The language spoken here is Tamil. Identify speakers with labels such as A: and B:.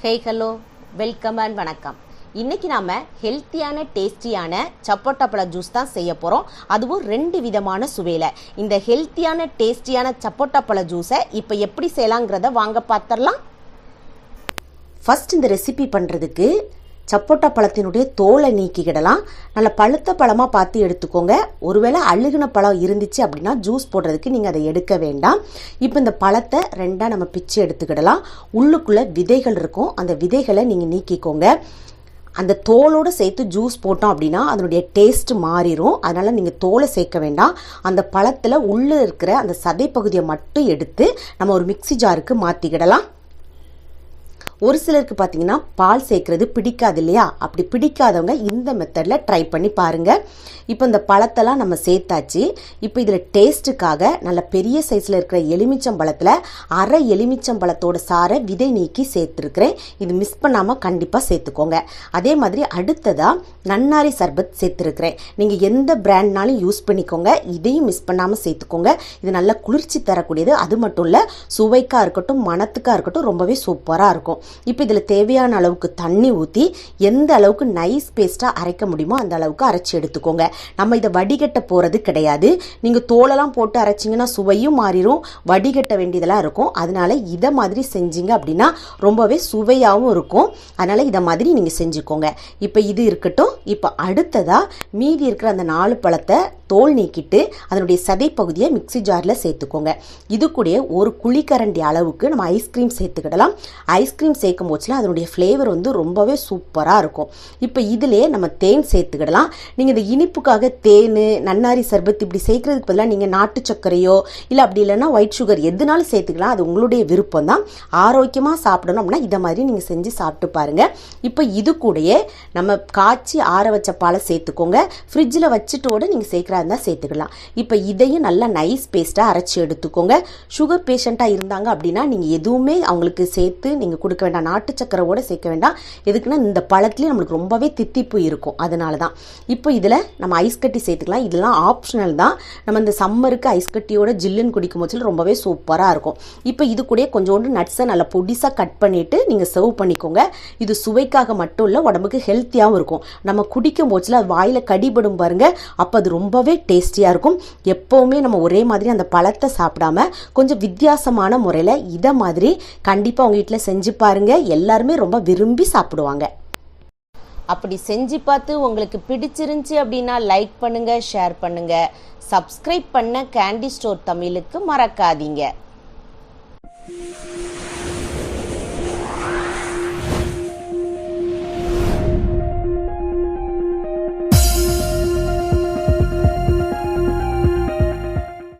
A: ஹே ஹலோ வெல்கம் அண்ட் வணக்கம். இன்றைக்கி நாம் ஹெல்த்தியான டேஸ்டியான சப்போட்டா பழ ஜூஸ் தான் செய்ய போகிறோம் அதுவும் ரெண்டு விதமான சுவையில். இந்த ஹெல்த்தியான டேஸ்டியான சப்போட்டா பழ ஜூஸை இப்போ எப்படி செய்யலாங்கிறத வாங்க பார்த்துடலாம் ஃபஸ்ட் இந்த ரெசிபி பண்ணுறதுக்கு சப்போட்டா பழத்தினுடைய தோலை நீக்கிக்கிடலாம். நல்ல பழுத்த பழமாக பார்த்து எடுத்துக்கோங்க. ஒருவேளை அழுகின பழம் இருந்துச்சு அப்படின்னா ஜூஸ் போடுறதுக்கு நீங்கள் அதை எடுக்க வேண்டாம். இப்போ இந்த பழத்தை ரெண்டாக நம்ம பிச்சு எடுத்துக்கிடலாம். உள்ளுக்குள்ளே விதைகள் இருக்கும். அந்த விதைகளை நீங்கள் நீக்கிக்கோங்க. அந்த தோலோடு சேர்த்து ஜூஸ் போட்டோம் அப்படின்னா அதனுடைய டேஸ்ட் மாறிடும் அதனால் நீங்கள் தோலை சேர்க்க வேண்டாம். அந்த பழத்தில் உள்ளே இருக்கிற அந்த சதை பகுதியை மட்டும் எடுத்து நம்ம ஒரு மிக்ஸி ஜாருக்கு மாற்றிக்கிடலாம் ஒரு சிலருக்கு பார்த்தீங்கன்னா பால் சேர்க்கறது பிடிக்காது இல்லையா? அப்படி பிடிக்காதவங்க இந்த மெத்தடில் ட்ரை பண்ணி பாருங்கள் இப்போ இந்த பழத்தெல்லாம் நம்ம சேர்த்தாச்சு. இப்போ இதில் டேஸ்ட்டுக்காக நல்ல பெரிய சைஸில் இருக்கிற எலுமிச்சம் பழத்தில் அரை எலுமிச்சம் பழத்தோட சாரை விதை நீக்கி சேர்த்துருக்குறேன். இது மிஸ் பண்ணாமல் கண்டிப்பாக சேர்த்துக்கோங்க. அதே மாதிரி அடுத்ததாக நன்னாரி சர்பத் சேர்த்துருக்குறேன். நீங்கள் எந்த பிராண்ட்னாலும் யூஸ் பண்ணிக்கோங்க. இதையும் மிஸ் பண்ணாமல் சேர்த்துக்கோங்க. இது நல்ல குளிர்ச்சி தரக்கூடியது. அது மட்டும் இல்லை சுவைக்காக இருக்கட்டும் மணத்துக்காக இருக்கட்டும் ரொம்பவே சூப்பராக இருக்கும். இப்போ இதில் தேவையான அளவுக்கு தண்ணி ஊற்றி எந்த அளவுக்கு நைஸ் பேஸ்ட்டாக அரைக்க முடியுமோ அந்த அளவுக்கு அரைச்சி எடுத்துக்கோங்க. நம்ம இதை வடிகட்ட போகிறது கிடையாது. நீங்கள் தோலெல்லாம் போட்டு அரைச்சிங்கன்னா சுவையும் மாறிடும் வடிகட்ட வேண்டியதெல்லாம் இருக்கும். அதனால இதை மாதிரி செஞ்சீங்க அப்படின்னா ரொம்பவே சுவையாகவும் இருக்கும். அதனால் இதை மாதிரி நீங்கள் செஞ்சுக்கோங்க. இப்போ இது இருக்கட்டும். இப்போ அடுத்ததாக மீதி இருக்கிற அந்த நாலு பழத்தை தோல் நீக்கிட்டு அதனுடைய சதை பகுதியை மிக்ஸி ஜாரில் சேர்த்துக்கோங்க. இது கூட ஒரு குழிக்கரண்டி அளவுக்கு நம்ம ஐஸ்கிரீம் சேர்த்துக்கிடலாம். ஐஸ்கிரீம் சேர்க்கும் போச்சுல அதனுடைய ஃப்ளேவர் வந்து ரொம்பவே சூப்பராக இருக்கும். இப்போ இதிலே நம்ம தேன் சேர்த்துக்கிடலாம். நீங்கள் இந்த இனிப்புக்காக தேன் நன்னாரி சர்பத் இப்படி சேர்க்குறதுக்கு பதிலாக நீங்கள் நாட்டு சர்க்கரையோ இல்லை அப்படி இல்லைன்னா ஒயிட் சுகர் எதுனாலும் சேர்த்துக்கலாம். அது உங்களுடைய விருப்பம் தான். ஆரோக்கியமாக சாப்பிடணும் அப்படின்னா இதை மாதிரி நீங்கள் செஞ்சு சாப்பிட்டு பாருங்கள் இப்போ இது கூடயே நம்ம காய்ச்சி ஆற வச்ச பாலை சேர்த்துக்கோங்க. ஃப்ரிட்ஜில் வச்சுட்டோட நீங்கள் சேர்க்குறா இருந்தால் சேர்த்துக்கலாம். இப்போ இதையும் நல்லா நைஸ் பேஸ்ட்டாக அரைச்சி எடுத்துக்கோங்க. சுகர் பேஷண்ட்டாக இருந்தாங்க அப்படின்னா நீங்கள் எதுவுமே அவங்களுக்கு சேர்த்து நீங்கள் கொடுக்க வேண்டாம் நாட்டு சக்கரவோட சேர்க்க வேண்டாம். எதுக்குன்னா இந்த பழத்துலேயே நம்மளுக்கு ரொம்பவே தித்திப்பு இருக்கும். அதனால தான் இப்போ இதில் நம்ம ஐஸ் கட்டி சேர்த்துக்கலாம். இதெல்லாம் ஆப்ஷனல் தான். நம்ம இந்த சம்மருக்கு ஐஸ் கட்டியோட ஜில்லுன்னு குடிக்கும் போது ரொம்பவே சூப்பராக இருக்கும். இப்போ இது கூட கொஞ்சோண்டு நட்ஸை நல்லா பொடிசாக கட் பண்ணிவிட்டு நீங்கள் சர்வ் பண்ணிக்கோங்க. இது சுவைக்காக மட்டும் இல்லை உடம்புக்கு ஹெல்த்தியாகவும் இருக்கும். நம்ம குடிக்கும் போச்சில் அது வாயில் கடிபடும் பாருங்க. அப்போ அது ரொம்பவே டேஸ்டியாக இருக்கும். எப்போவுமே நம்ம ஒரே மாதிரி அந்த பழத்தை சாப்பிடாம கொஞ்சம் வித்தியாசமான முறையில் இதை மாதிரி கண்டிப்பாக உங்கள் வீட்டில் செஞ்சு பாருங்க எல்லாருமே ரொம்ப விரும்பி சாப்பிடுவாங்க. அப்படி செஞ்சு பார்த்து உங்களுக்கு பிடிச்சிருந்துச்சி அப்படின்னா லைக் பண்ணுங்க ஷேர் பண்ணுங்க. சப்ஸ்கிரைப் பண்ண கேண்டி ஸ்டோர் தமிழுக்கு மறக்காதீங்க.